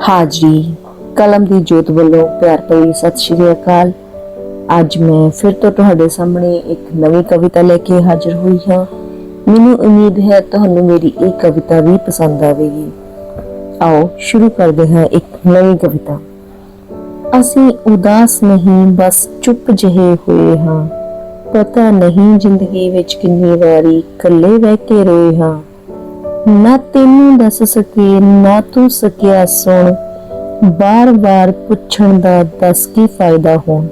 ਹਾਜ਼ਰੀ ਕਲਮ ਦੀ ਜੋਤ ਵੱਲੋਂ ਪਿਆਰ ਭਰੀ ਸਤਿ ਸ਼੍ਰੀ ਅਕਾਲ। ਅੱਜ ਮੈਂ ਫਿਰ ਤੋਂ ਤੁਹਾਡੇ ਸਾਹਮਣੇ ਇੱਕ ਨਵੀਂ ਕਵਿਤਾ ਲੈ ਕੇ ਹਾਜ਼ਰ ਹੋਈ ਹਾਂ। ਮੈਨੂੰ ਉਮੀਦ ਹੈ ਤੁਹਾਨੂੰ ਮੇਰੀ ਇਹ ਕਵਿਤਾ ਵੀ ਪਸੰਦ ਆਵੇਗੀ। ਆਓ ਸ਼ੁਰੂ ਕਰਦੇ ਹਾਂ ਇੱਕ ਨਵੀਂ ਕਵਿਤਾ। ਅਸੀਂ ਉਦਾਸ ਨਹੀਂ, ਬਸ ਚੁੱਪ ਜਿਹੇ ਹੋਏ ਹਾਂ। ਪਤਾ ਨਹੀਂ ਜ਼ਿੰਦਗੀ ਵਿੱਚ ਕਿੰਨੀ ਵਾਰੀ ਇਕੱਲੇ ਬਹਿ ਕੇ ਰੋਏ ਹਾਂ। ਨਾ ਤੈਨੂੰ ਦੱਸ ਸਕੇ, ਨਾ ਤੂੰ ਸਕਿਆ ਸੁਣ। ਬਾਰ-ਬਾਰ ਪੁੱਛਣ ਦਾ ਦੱਸ ਕੀ ਫਾਇਦਾ ਹੋਣ।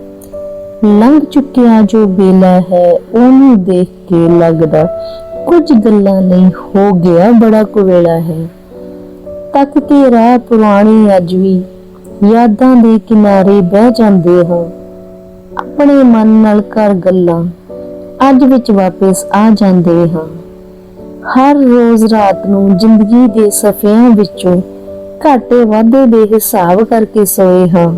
ਲੰਘ ਚੁੱਕਿਆ ਜੋ ਵੇਲਾ ਹੈ, ਉਹਨੂੰ ਦੇਖ ਕੇ ਲੱਗਦਾ ਕੁਝ ਗੱਲਾਂ ਨਹੀਂ, ਹੋ ਗਿਆ ਬੜਾ ਕੁਵੇਲਾ ਹੈ। ਤੱਕ ਕੇ ਰਾਹ ਪੁਰਾਣੀ ਅੱਜ ਵੀ ਯਾਦਾਂ ਦੇ ਕਿਨਾਰੇ ਬਹਿ ਜਾਂਦੇ ਹੋ। ਆਪਣੇ ਮਨ ਨਾਲ ਕਰ ਗੱਲਾਂ, ਅੱਜ ਵਿੱਚ ਵਾਪਸ ਆ ਜਾਂਦੇ ਹਾਂ। ਹਰ ਰੋਜ਼ ਰਾਤ ਨੂੰ ਜ਼ਿੰਦਗੀ ਦੇ ਸਫਿਆਂ ਵਿੱਚੋਂ ਘਾਟੇ ਵਾਧੇ ਦੇ ਹਿਸਾਬ ਕਰਕੇ ਸੋਏ ਹਾਂ।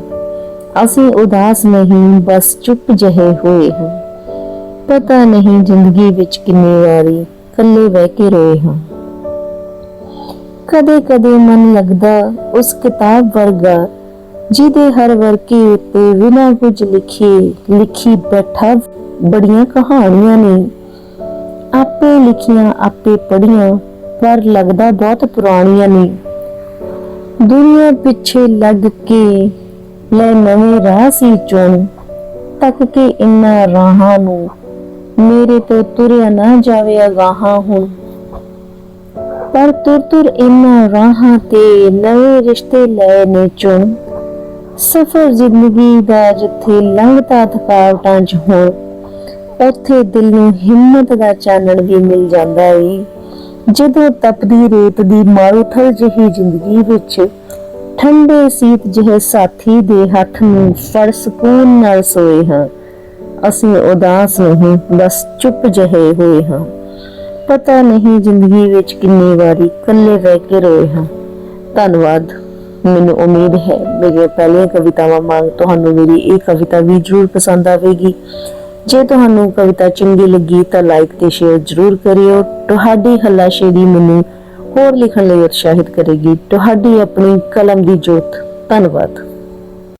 ਅਸੀਂ ਉਦਾਸ ਨਹੀਂ, ਬਸ ਚੁੱਪ ਜਿਹੇ ਹੋਏ ਹਾਂ। ਪਤਾ ਨਹੀਂ ਜ਼ਿੰਦਗੀ ਵਿੱਚ ਕਿੰਨੀ ਵਾਰੀ ਇਕੱਲੇ ਬਹਿ ਕੇ ਰੋਏ ਹਾਂ। ਕਦੇ ਕਦੇ ਮਨ ਲੱਗਦਾ ਉਸ ਕਿਤਾਬ ਵਰਗਾ, ਜਿਹਦੇ ਹਰ ਵਰਕੇ ਉੱਤੇ ਬਿਨਾਂ ਕੁਝ ਲਿਖੇ ਲਿਖੀ ਬੈਠਾ, ਬੜੀਆਂ ਕਹਾਣੀਆਂ ਨੇ। ਆਪੇ ਲਿਖੀਆਂ, ਆਪੇ ਪੜੀਆਂ ਪਰ ਲੱਗਦਾ ਬਹੁਤ ਪੁਰਾਣੀਆਂ ਨੇ। ਦੁਨੀਆ ਪਿੱਛੇ ਲੱਗ ਕੇ ਲੈ ਨਵੇਂ ਰਾਹ ਸੀ ਚੁਣ, ਤੱਕ ਕੇ ਇਨਾਂ ਰਾਹਾਂ ਨੂੰ ਮੇਰੇ ਤੋਂ ਤੁਰਿਆ ਨਾ ਜਾਵੇ ਅਗਾਹਾਂ ਹੁਣ। ਪਰ ਤੁਰ ਤੁਰ ਇਨ੍ਹਾਂ ਰਾਹਾਂ ਤੇ ਨਵੇਂ ਰਿਸ਼ਤੇ ਲੈ ਨੇ ਚੁਣ ਸਫਰ ਜ਼ਿੰਦਗੀ ਦਾ ਜਿੱਥੇ ਲੰਘਦਾ ਥਕਾਵਟਾਂ ਚ ਹੋਣ। ਉੱਥੇ ਦਿਲ ਨੂੰ ਹਿੰਮਤ ਦਾ ਚਾਨਣ ਵੀ ਮਿਲ ਜਾਂਦਾ ਏ। ਜਦੋਂ ਤਪਦੀ ਰੇਤ ਦੀ ਮਾਰੂਥਲ ਜਿਹੀ ਜ਼ਿੰਦਗੀ ਵਿੱਚ, ਠੰਡੇ ਸੀਤ ਜਿਹੇ ਸਾਥੀ ਦੇ ਹੱਥ ਨੂੰ ਫੜ ਸਕੂਨ ਨਾਲ ਸੋਏ ਹਾਂ। ਅਸੀਂ ਉਦਾਸ ਨਹੀਂ, ਬਸ ਚੁੱਪ ਜਿਹੇ ਹੋਏ ਹਾਂ। ਪਤਾ ਨਹੀਂ ਜ਼ਿੰਦਗੀ ਵਿੱਚ ਕਿੰਨੀ ਵਾਰੀ ਇਕੱਲੇ ਰਹਿ ਕੇ ਰੋਏ ਹਾਂ। ਧੰਨਵਾਦ। ਮੈਨੂੰ ਉਮੀਦ ਹੈ ਮੇਰੀਆਂ ਪਹਿਲੀਆਂ ਕਵਿਤਾਵਾਂ ਵਾਂਗ ਤੁਹਾਨੂੰ ਮੇਰੀ ਇਹ ਕਵਿਤਾ ਵੀ ਜ਼ਰੂਰ ਪਸੰਦ ਆਵੇਗੀ। ਜੇ ਤੁਹਾਨੂੰ ਕਵਿਤਾ ਚੰਗੀ ਲੱਗੀ ਤਾਂ ਲਾਈਕ ਤੇ ਸ਼ੇਅਰ ਜ਼ਰੂਰ ਕਰਿਓ। ਤੁਹਾਡੀ ਹੱਲਾਸ਼ੇਰੀ ਮੈਨੂੰ ਹੋਰ ਲਿਖਣ ਲਈ ਉਤਸ਼ਾਹਿਤ ਕਰੇਗੀ। ਤੁਹਾਡੀ ਆਪਣੀ ਕਲਮ ਦੀ ਜੋਤ। ਧੰਨਵਾਦ।